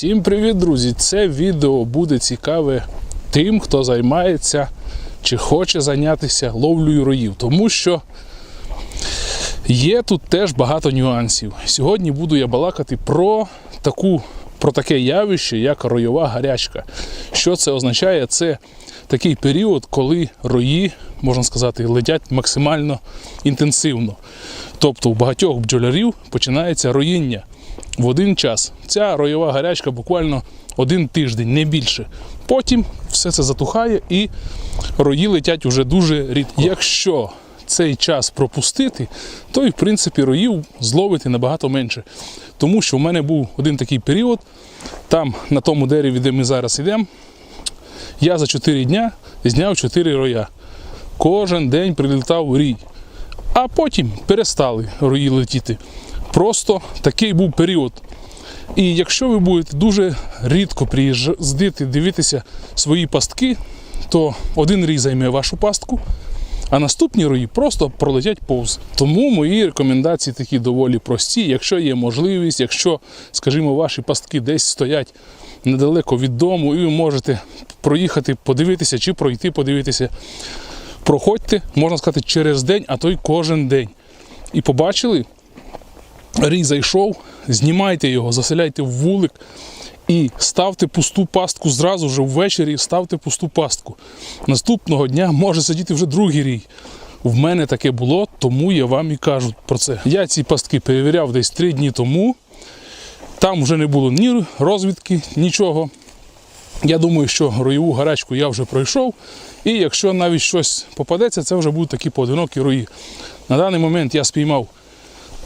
Всім привіт, друзі! Це відео буде цікаве тим, хто займається чи хоче зайнятися ловлею роїв, тому що є тут теж багато нюансів. Сьогодні буду я балакати про таку. Про таке явище, як ройова гарячка. Що це означає? Це такий період, коли рої, можна сказати, летять максимально інтенсивно. Тобто у багатьох бджолярів починається роїння в один час. Ця ройова гарячка буквально один тиждень, не більше. Потім все це затухає і рої летять уже дуже рідко. Якщо цей час пропустити, то і в принципі роїв зловити набагато менше. Тому що в мене був один такий період, там на тому дереві, де ми зараз йдемо, я за 4 дня зняв 4 роя. Кожен день прилітав рій. А потім перестали рої летіти. Просто такий був період. І якщо ви будете дуже рідко приїздити, дивитися свої пастки, то один рій займе вашу пастку, а наступні рої просто пролетять повз. Тому мої рекомендації такі доволі прості. Якщо є можливість, якщо, скажімо, ваші пастки десь стоять недалеко від дому, і ви можете проїхати, подивитися чи пройти, подивитися, проходьте, можна сказати, через день, а то й кожен день. І побачили, рій зайшов, знімайте його, заселяйте в вулик і ставте пусту пастку зразу ж ввечері, ставте пусту пастку. Наступного дня може сидіти вже другий рій. В мене таке було, тому я вам і кажу про це. Я ці пастки перевіряв десь три дні тому. Там вже не було ні розвідки, нічого. Я думаю, що роєву гарячку я вже пройшов. І якщо навіть щось попадеться, це вже будуть такі поодинокі рої. На даний момент я спіймав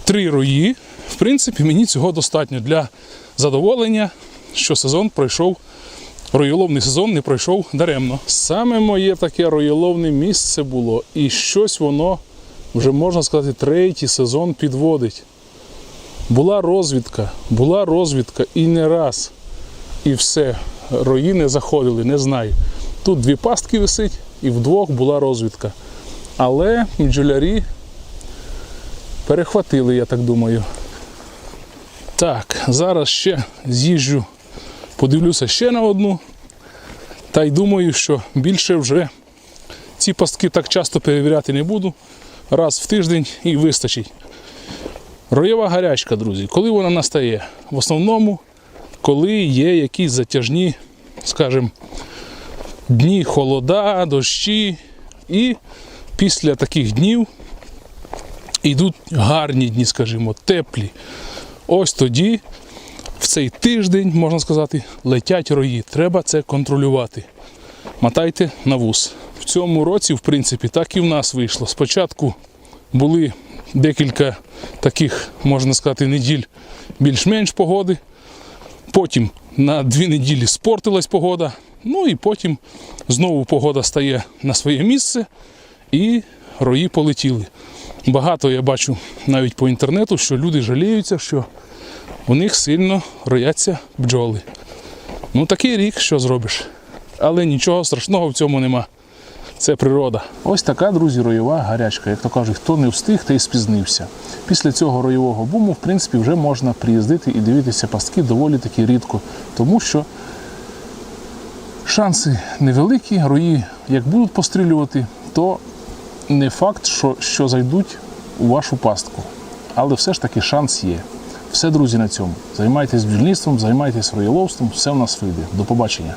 три рої. В принципі, мені цього достатньо для задоволення, що сезон пройшов. Роєловний сезон не пройшов даремно. Саме моє таке роєловне місце було, і щось воно вже можна сказати, третій сезон підводить. Була розвідка, була розвідка і не раз. І все. Рої не заходили, не знаю. Тут дві пастки висить, і вдвох була розвідка. Але бджолярі перехватили, я так думаю. Так, зараз ще з'їжджу, подивлюся ще на одну. Та й думаю, що більше вже ці пастки так часто перевіряти не буду. Раз в тиждень і вистачить. Роєва гарячка, друзі, коли вона настає? В основному, коли є якісь затяжні, скажімо, дні холода, дощі, і після таких днів йдуть гарні дні, скажімо, теплі. Ось тоді, в цей тиждень, можна сказати, летять рої. Треба це контролювати. Мотайте на вус. В цьому році, в принципі, так і в нас вийшло. Спочатку були декілька таких, можна сказати, неділь більш-менш погоди. Потім на дві неділі спортилась погода. Ну і потім знову погода стає на своє місце і рої полетіли. Багато я бачу навіть по інтернету, що люди жаліються, що у них сильно рояться бджоли. Ну такий рік, що зробиш. Але нічого страшного в цьому нема. Це природа. Ось така, друзі, роєва гарячка. Як то кажуть, хто не встиг, той спізнився. Після цього роєвого буму, в принципі, вже можна приїздити і дивитися пастки доволі таки рідко, тому що шанси невеликі, рої, як будуть пострілювати, то не факт, що, що зайдуть у вашу пастку. Але все ж таки шанс є. Все, друзі, на цьому. Займайтесь бджільництвом, займайтесь роєловством, все в нас вийде. До побачення.